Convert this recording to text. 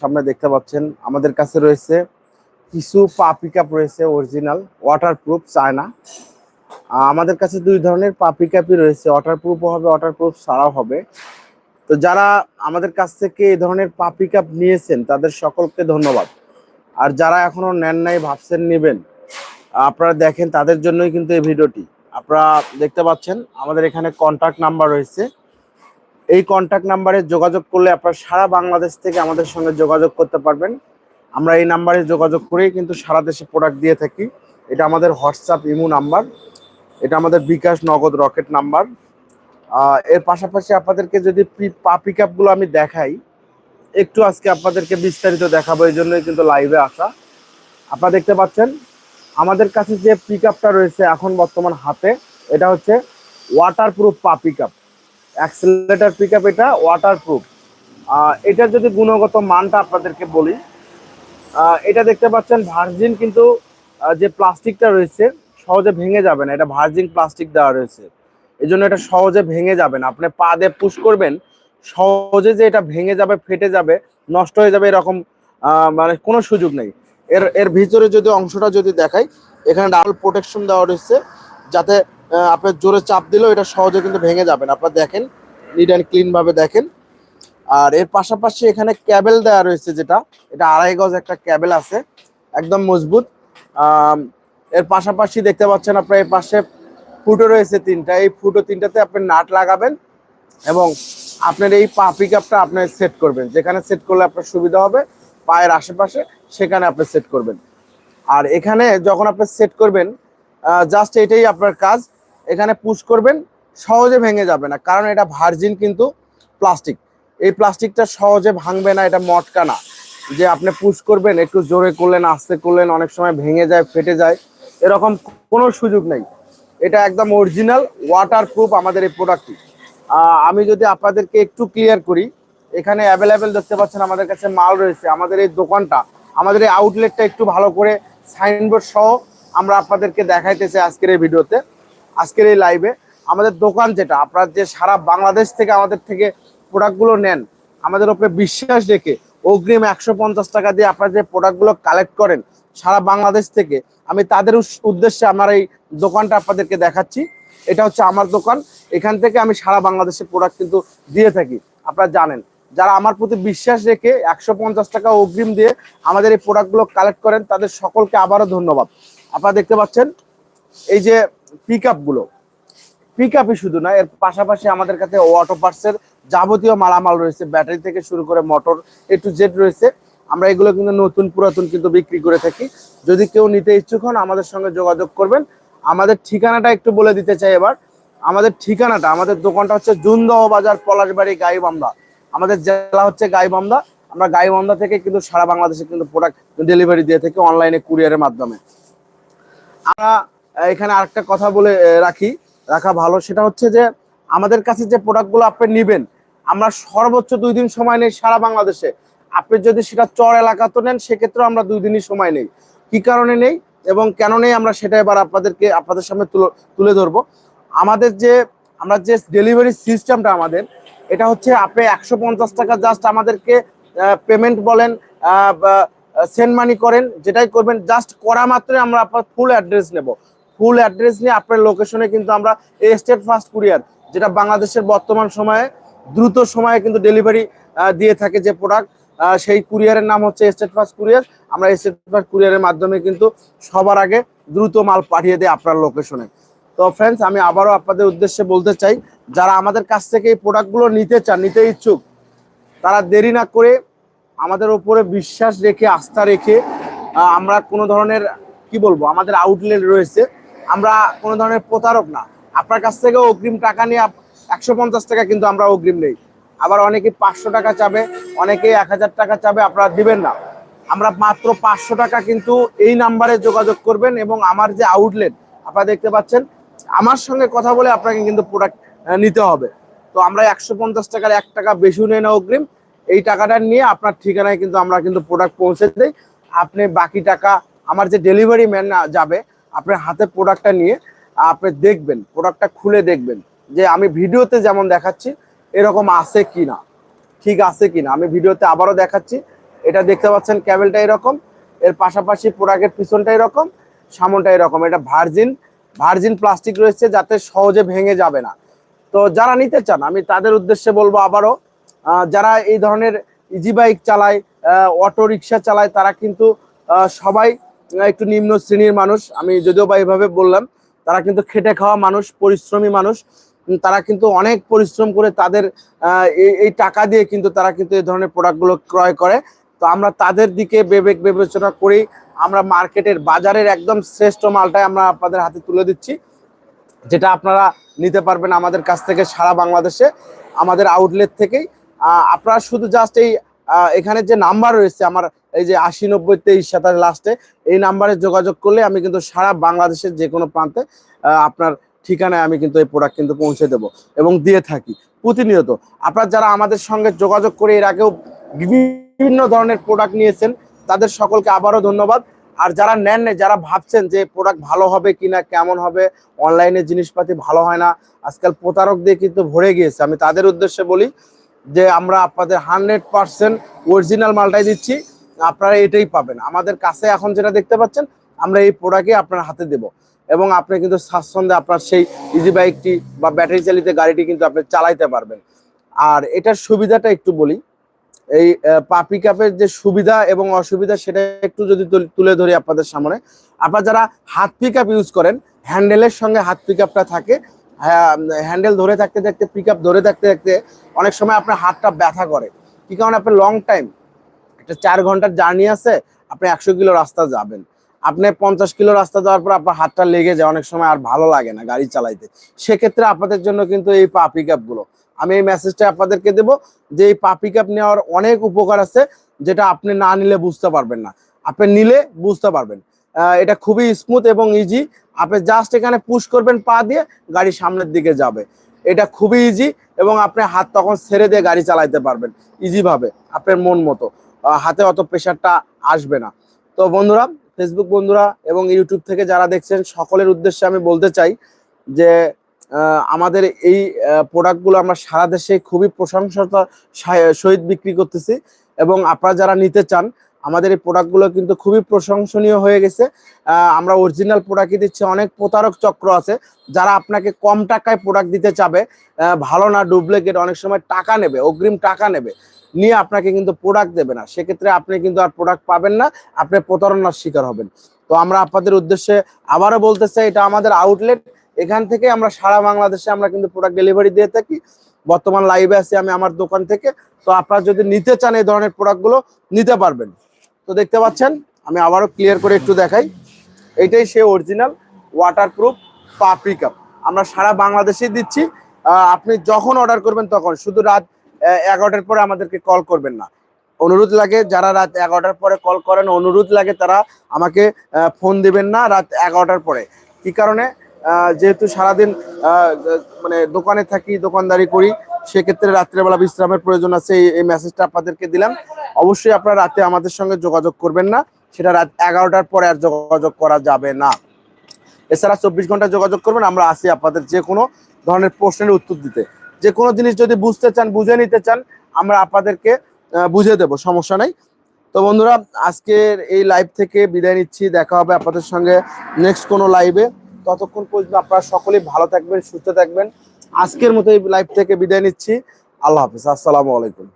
সামনে দেখতে পাচ্ছেন আমাদের কাছে রয়েছে কিছু পা পিকআপ রয়েছে অরিজিনাল ওয়াটারপ্রুফ চায়না। আহ, আমাদের কাছে দুই ধরনের পা পিকআপই রয়েছে ওয়াটারপ্রুফও হবে ওয়াটারপ্রুফ ছাড়াও হবে। তো যারা আমাদের কাছ থেকে এই ধরনের পা পিকআপ নিয়েছেন তাদের সকলকে ধন্যবাদ। আর যারা এখনও নেন নাই ভাবছেন নেবেন আপনারা দেখেন তাদের জন্যই কিন্তু এই ভিডিওটি। আপনারা দেখতে পাচ্ছেন আমাদের এখানে কন্টাক্ট নাম্বার রয়েছে। এই কন্ট্যাক্ট নাম্বারে যোগাযোগ করলে আপনারা সারা বাংলাদেশ থেকে আমাদের সঙ্গে যোগাযোগ করতে পারবেন। আমরা এই নাম্বারে যোগাযোগ করেই কিন্তু সারা দেশে প্রোডাক্ট দিয়ে থাকি। এটা আমাদের হোয়াটসঅ্যাপ ইমো নাম্বার এটা আমাদের বিকাশ নগদ রকেট নাম্বার এর পাশাপাশি আপনাদেরকে যদি পি- পিক আপগুলো আমি দেখাই, একটু আজকে আপনাদেরকে বিস্তারিত দেখাবো, এই জন্যই কিন্তু লাইভে আসা। আপনারা দেখতে পাচ্ছেন, আমাদের কাছে যে পিক আপটা রয়েছে এখন বর্তমান হাতে, এটা হচ্ছে ওয়াটারপ্রুফ পা pick up accelerator pick up এটা ওয়াটারপ্রুফ এটার যদি গুণগত মানটা আপনাদেরকে বলি এটা দেখতে পাচ্ছেন ভার্জিন কিন্তু যে প্লাস্টিকটা রয়েছে, সহজে ভেঙে যাবে না। এটা ভার্জিন প্লাস্টিক দেওয়া রয়েছে। এই জন্য এটা সহজে ভেঙে যাবে না। আপনি পা দিয়ে পুশ করবেন, সহজে যে এটা ভেঙে যাবে, ফেটে যাবে, নষ্ট হয়ে যাবে এরকম মানে কোনো সুযোগ নেই। এর এর ভিতরে যদি অংশটা যদি দেখাই, এখানে ডাবল প্রোটেকশন দেওয়া রয়েছে, যাতে আপনার জোরে চাপ দিলেও এটা সহজে কিন্তু ভেঙে যাবে না। আপনারা দেখেন নিট অ্যান্ড ক্লিন ভাবে দেখেন। আর এর পাশাপাশি এখানে ক্যাবেল দেওয়া রয়েছে যেটা, এটা আড়াই গজ একটা ক্যাবেল আছে, একদম মজবুত। এর পাশাপাশি দেখতে পাচ্ছেন আপনার এই পাশে ফুটো রয়েছে তিনটা। এই ফুটো তিনটাতে আপনি নাট লাগাবেন এবং আপনার এই পা পিক আপটা আপনি সেট করবেন। যেখানে সেট করলে আপনার সুবিধা হবে, পায়ের আশেপাশে সেখানে আপনি সেট করবেন। আর এখানে যখন আপনি সেট করবেন জাস্ট এটাই আপনার কাজ। এখানে পুশ করবেন, সহজে ভেঙে যাবে না। কারণ এটা ভার্জিন কিন্তু প্লাস্টিক এই প্লাস্টিকটা সহজে ভাঙবে না, এটা মটকা না। যে আপনি পুশ করবেন, একটু জোরে করলেন, আস্তে করলেন, অনেক সময় ভেঙে যায়, ফেটে যায়, এরকম কোনো সুযোগ নেই। এটা একদম অরিজিনাল ওয়াটারপ্রুফ আমাদের এই প্রোডাক্টটি আমি যদি আপনাদেরকে একটু ক্লিয়ার করি, এখানে অ্যাভেলেবেল দেখতে পাচ্ছেন, আমাদের কাছে মাল রয়েছে। আমাদের এই দোকানটা, আমাদের এই আউটলেটটা একটু ভালো করে সাইনবোর্ড সহ আমরা আপনাদেরকে দেখাইতেছি আজকের এই ভিডিওতে। আজকের এই লাইভে আমাদের দোকান যেটা, আপনারা যে সারা বাংলাদেশ থেকে আমাদের থেকে প্রোডাক্টগুলো নেন, আমাদের ওপরে বিশ্বাস রেখে অগ্রিম একশো পঞ্চাশ টাকা দিয়ে আপনারা যে প্রোডাক্টগুলো কালেক্ট করেন সারা বাংলাদেশ থেকে, আমি তাদের উদ্দেশ্যে আমার এই দোকানটা আপনাদেরকে দেখাচ্ছি। এটা হচ্ছে আমার দোকান, এখান থেকে আমি সারা বাংলাদেশে প্রোডাক্ট কিন্তু দিয়ে থাকি, আপনারা জানেন। যারা আমার প্রতি বিশ্বাস রেখে একশো পঞ্চাশ টাকা অগ্রিম দিয়ে আমাদের এই প্রোডাক্টগুলো কালেক্ট করেন, তাদের সকলকে আবারও ধন্যবাদ। আপনারা দেখতে পাচ্ছেন, এই যে পিকগুলো পিক শুধু না, এর পাশাপাশি আমাদের কাছে অটো পার্টসের যাবতীয় মালামাল রয়েছে ব্যাটারি থেকে শুরু করে মোটর এ টু জেড রয়েছে। আমরা এগুলো কিন্তু নতুন, পুরাতন কিন্তু বিক্রি করে থাকি। যদি কেউ নিতে ইচ্ছুক হন, আমাদের সঙ্গে যোগাযোগ করবেন। আমাদের ঠিকানাটা একটু বলে দিতে চাই এবার। আমাদের ঠিকানাটা, আমাদের দোকানটা হচ্ছে জুনদহ বাজার, পলাশবাড়ি, গাইবান্ধা। আমাদের জেলা হচ্ছে গাইবান্ধা। আমরা গাইবান্ধা থেকে কিন্তু সারা বাংলাদেশে কিন্তু প্রোডাক্ট ডেলিভারি দিয়ে থাকি অনলাইনে কুরিয়ারের মাধ্যমে। আমরা এখানে আরেকটা কথা বলে রাখি, রাখা ভালো। সেটা হচ্ছে যে, আমাদের কাছে যে প্রোডাক্টগুলো আপনি নেবেন, আমরা সর্বোচ্চ দুই দিন সময় নেই সারা বাংলাদেশে। আপনি যদি সেটা চর এলাকাতে নেন, সেক্ষেত্রেও আমরা দুই দিনই সময় নেই। কি কারণে নেই এবং কেন নেই, আমরা সেটা এবার আপনাদেরকে, আপনাদের সামনে তুলো- তুলে ধরবো। আমাদের যে, আমরা যে ডেলিভারি সিস্টেমটা আমাদের, এটা হচ্ছে আপনি একশো পঞ্চাশ টাকা জাস্ট আমাদেরকে পেমেন্ট বলেন সেন্ড মানি করেন, যেটাই করবেন জাস্ট করা মাত্রই আমরা আপনার ফুল অ্যাড্রেস নেব। ফুল অ্যাড্রেস নিয়ে আপনার লোকেশনে কিন্তু আমরা স্টেট ফার্স্ট কুরিয়ার যেটা বাংলাদেশের বর্তমান সময়ে, দ্রুত সময়ে কিন্তু ডেলিভারি দিয়ে থাকে যে প্রোডাক্ট সেই কুরিয়ারের নাম হচ্ছে স্টেট ফার্স্ট কুরিয়ার আমরা স্টেট ফার্স্ট কুরিয়ারের মাধ্যমে কিন্তু সবার আগে দ্রুত মাল পাঠিয়ে দেয় আপনার লোকেশনে তো ফ্রেন্ডস আমি আবারও আপনাদের উদ্দেশ্যে বলতে চাই, যারা আমাদের কাছ থেকে এই প্রোডাক্টগুলো নিতে চান, নিতে ইচ্ছুক, তারা দেরি না করে আমাদের ওপরে বিশ্বাস রেখে, আস্থা রেখে আমরা কোনো ধরনের, কি বলব, আমাদের আউটলেট রয়েছে। আমরা কোনো ধরনের প্রতারক না। আপনার কাছ থেকে অগ্রিম টাকা নিয়ে একশো পঞ্চাশ টাকা কিন্তু আমরা অগ্রিম নেই। আবার অনেকে পাঁচশো টাকা চাবে, অনেকে এক হাজার টাকা চাবে, আপনারা দিবেন না। আমরা মাত্র পাঁচশো টাকা কিন্তু এই নাম্বারে যোগাযোগ করবেন এবং আমার যে আউটলেট আপনারা দেখতে পাচ্ছেন, আমার সঙ্গে কথা বলে আপনাকে কিন্তু প্রোডাক্ট নিতে হবে। তো আমরা একশো পঞ্চাশ টাকার এক টাকা বেশি নেই না অগ্রিম। এই টাকাটা নিয়ে আপনার ঠিকানায় কিন্তু আমরা কিন্তু প্রোডাক্ট পৌঁছে দেই। আপনি বাকি টাকা, আমার যে ডেলিভারি ম্যান যাবে আপনার হাতে প্রোডাক্টটা নিয়ে আপনি দেখবেন প্রোডাক্টটা খুলে দেখবেন যে আমি ভিডিওতে যেমন দেখাচ্ছি, এরকম আছে কি না ঠিক আছে কি না আমি ভিডিওতে আবারও দেখাচ্ছি, এটা দেখতে পাচ্ছেন ক্যাবেলটা এরকম, এর পাশাপাশি প্রোডাক্টের পিছনটা এরকম, সামনটা এরকম। এটা ভার্জিন ভার্জিন প্লাস্টিক রয়েছে যাতে সহজে ভেঙে যাবে না। তো যারা নিতে চান, আমি তাদের উদ্দেশ্যে বলব আবারও যারা এই ধরনের ইজি বাইক চালায় অটো রিক্সা চালায়, তারা কিন্তু সবাই একটু নিম্ন শ্রেণির মানুষ, আমি যদিও বা এভাবে বললাম, তারা কিন্তু খেটে খাওয়া মানুষ, পরিশ্রমী মানুষ তারা কিন্তু অনেক পরিশ্রম করে তাদের এই টাকা দিয়ে কিন্তু তারা কিন্তু এই ধরনের প্রোডাক্টগুলো ক্রয় করে। তো আমরা তাদের দিকে বিবেক বিবেচনা করেই আমরা মার্কেটের বাজারের একদম শ্রেষ্ঠ মালটাই আমরা আপনাদের হাতে তুলে দিচ্ছি, যেটা আপনারা নিতে পারবেন আমাদের কাছ থেকে সারা বাংলাদেশে, আমাদের আউটলেট থেকেই। আপনারা শুধু জাস্ট এই এখানে যে নাম্বার রয়েছে, আমার এই যে আশি, নব্বই, তেইশ সাতাশ লাস্টে এই নাম্বারে যোগাযোগ করলে আমি কিন্তু সারা বাংলাদেশের যে কোনো প্রান্তে আপনার ঠিকানায় আমি কিন্তু এই প্রোডাক্ট কিন্তু পৌঁছে দেব এবং দিয়ে থাকি প্রতিনিয়ত। আপনার যারা আমাদের সঙ্গে যোগাযোগ করে এর আগেও বিভিন্ন ধরনের প্রোডাক্ট নিয়েছেন, তাদের সকলকে আবারও ধন্যবাদ। আর যারা নেন যারা ভাবছেন যে প্রোডাক্ট ভালো হবে কিনা, কেমন হবে অনলাইনে জিনিসপাতি ভালো হয় না, আজকাল প্রতারক দিয়ে কিন্তু ভরে গিয়েছে। আমি তাদের উদ্দেশ্যে বলি যে, আমরা আপনাদের হান্ড্রেড পার্সেন্ট অরিজিনাল মালটাই দিচ্ছি। আপনারা এটাই পাবেন। আমাদের কাছে এখন যেটা দেখতে পাচ্ছেন, আমরা এই প্রোডাক্টই আপনার হাতে দেব। এবং আপনি কিন্তু স্বাচ্ছন্দ্যে আপনার সেই ইজি বাইকটি বা ব্যাটারি চালিত গাড়িটি কিন্তু আপনি চালাইতে পারবেন। আর এটার সুবিধাটা একটু বলি। এই পা পিক যে সুবিধা এবং অসুবিধা সেটা একটু যদি তুলে ধরি আপনাদের সামনে। আপনারা যারা হাত পিক ইউজ করেন হ্যান্ডেলের সঙ্গে হাত পিক থাকে হ্যান্ডেল ধরে থাকতে থাকতে পিক ধরে থাকতে থাকতে অনেক সময় আপনার হাতটা ব্যথা করে। কি কারণে? আপনি লং টাইম একটা চার ঘণ্টার জার্নি আছে, আপনি একশো কিলো রাস্তা যাবেন। আপনি পঞ্চাশ কিলো রাস্তা যাওয়ার পর আপনার হাতটা লেগে যায়, অনেক সময় আর ভালো লাগে না গাড়ি চালাইতে। সেক্ষেত্রে আপনাদের জন্য কিন্তু এই পা পিক আমি এই মেসেজটা আপনাদেরকে দেবো যে এই পা পিক নেওয়ার অনেক উপকার আছে, যেটা আপনি না নিলে বুঝতে পারবেন না। আপনি নিলে বুঝতে পারবেন। এটা খুবই স্মুথ এবং ইজি আপনি জাস্ট এখানে পুশ করবেন পা দিয়ে, গাড়ি সামনের দিকে যাবে। এটা খুবই ইজি এবং আপনি হাত তখন ছেড়ে দিয়ে গাড়ি চালাইতে পারবেন। ইজি ভাবে, আপনার মন মতো। হাতে অত প্রেশারটা আসবে না। তো বন্ধুরা ফেসবুক বন্ধুরা এবং ইউটিউব থেকে যারা দেখছেন, সকলের উদ্দেশ্যে আমি বলতে চাই যে আমাদের এই প্রোডাক্টগুলো আমরা সারা দেশে খুবই প্রশংসতা সহিত বিক্রি করতেছি এবং আপনারা যারা নিতে চান আমাদের এই প্রোডাক্টগুলো কিন্তু খুবই প্রশংসনীয় হয়ে গেছে। আমরা অরিজিনাল প্রোডাক্টই দিচ্ছি, অনেক প্রতারক চক্র আছে, যারা আপনাকে কম টাকায় প্রোডাক্ট দিতে চাবে। ভালো না ডুপ্লিকেট অনেক সময় টাকা নেবে, অগ্রিম টাকা নেবে, নিয়ে আপনাকে কিন্তু প্রোডাক্ট দেবে না। সেক্ষেত্রে আপনি কিন্তু আর প্রোডাক্ট পাবেন না, আপনি প্রতারণার শিকার হবেন। তো আমরা আপনাদের উদ্দেশ্যে আবারও বলতে চাই, এটা আমাদের আউটলেট এখান থেকে আমরা সারা বাংলাদেশে আমরা কিন্তু প্রোডাক্ট ডেলিভারি দিয়ে থাকি। বর্তমান লাইভে আছি আমি আমার দোকান থেকে। তো আপনারা যদি নিতে চান এই ধরনের প্রোডাক্টগুলো নিতে পারবেন। তো দেখতে পাচ্ছেন, আমি আবারও ক্লিয়ার করে একটু দেখাই। এটাই সে অরিজিনাল ওয়াটারপ্রুফ পা পিক আমরা সারা বাংলাদেশেই দিচ্ছি আপনি যখন অর্ডার করবেন তখন, শুধু রাত এগারোটার পরে আমাদেরকে কল করবেন না। অনুরোধ লাগে, যারা রাত এগারোটার পরে কল করেন, অনুরোধ লাগে তারা আমাকে ফোন দিবেন না রাত এগারোটার পরে। কি কারণে? যেহেতু সারাদিন মানে দোকানে থাকি, দোকানদারি করি, সেক্ষেত্রে রাত্রেবেলা বিশ্রামের প্রয়োজন আছে, এই- মেসেজটা আপনাদেরকে দিলাম। অবশ্যই আপনারা রাতে আমাদের সঙ্গে যোগাযোগ করবেন না, সেটা রাত এগারোটার পরে আর যোগাযোগ করা যাবে না। এছাড়া চব্বিশ ঘণ্টা যোগাযোগ করবেন, আমরা আসি আপনাদের যে কোনো ধরনের প্রশ্নের উত্তর দিতে। যে কোনো জিনিস যদি বুঝতে চান, বুঝে নিতে চান, আমরা আপনাদেরকে বুঝিয়ে দেবো, সমস্যা নাই। তো বন্ধুরা, আজকের এই লাইভ থেকে বিদায় নিচ্ছি, দেখা হবে আপনাদের সঙ্গে নেক্সট কোনো লাইভে ততক্ষণ পর্যন্ত আপনারা সকলেই ভালো থাকবেন, সুস্থ থাকবেন। আজকের মতো এই লাইভ থেকে বিদায় নিচ্ছি। আল্লাহ হাফিজ, আসসালামু আলাইকুম.